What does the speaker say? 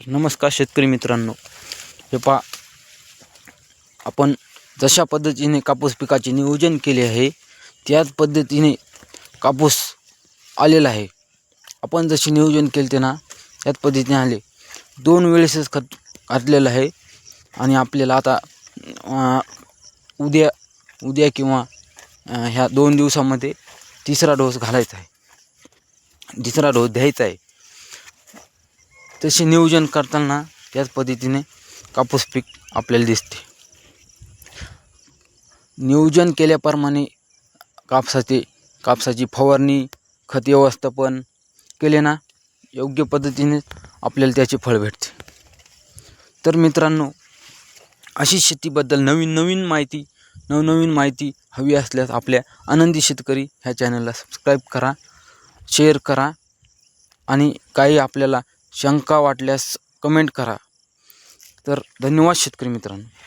तर नमस्कार शेतकरी मित्रांनो. हे पा आपण जशा पद्धतीने कापूस पिकाचे नियोजन केले आहे त्याच पद्धतीने कापूस आलेला आहे. आपण जसे नियोजन केले ते ना त्याच पद्धतीने आले. दोन वेळेसच खत घातलेलं आहे आणि आपल्याला आता उद्या उद्या किंवा ह्या दोन दिवसामध्ये तिसरा डोस घालायचा आहे. तिसरा डोस द्यायचा आहे. तसे नियोजन करताना त्याच पद्धतीने कापूस पीक आपल्याला दिसते. नियोजन केल्याप्रमाणे कापसाचे कापसाची फवारणी खत व्यवस्थापन केले ना योग्य पद्धतीने आपल्याला त्याचे फळ भेटते. तर मित्रांनो अशी शेतीबद्दल नवीन नवीन माहिती नवनवीन माहिती हवी असल्यास आपल्या आनंदी शेतकरी ह्या चॅनलला सबस्क्राईब करा शेअर करा आणि काही आपल्याला शंका वाटल्यास कमेंट करा. तर धन्यवाद शेतकरी मित्रांनो.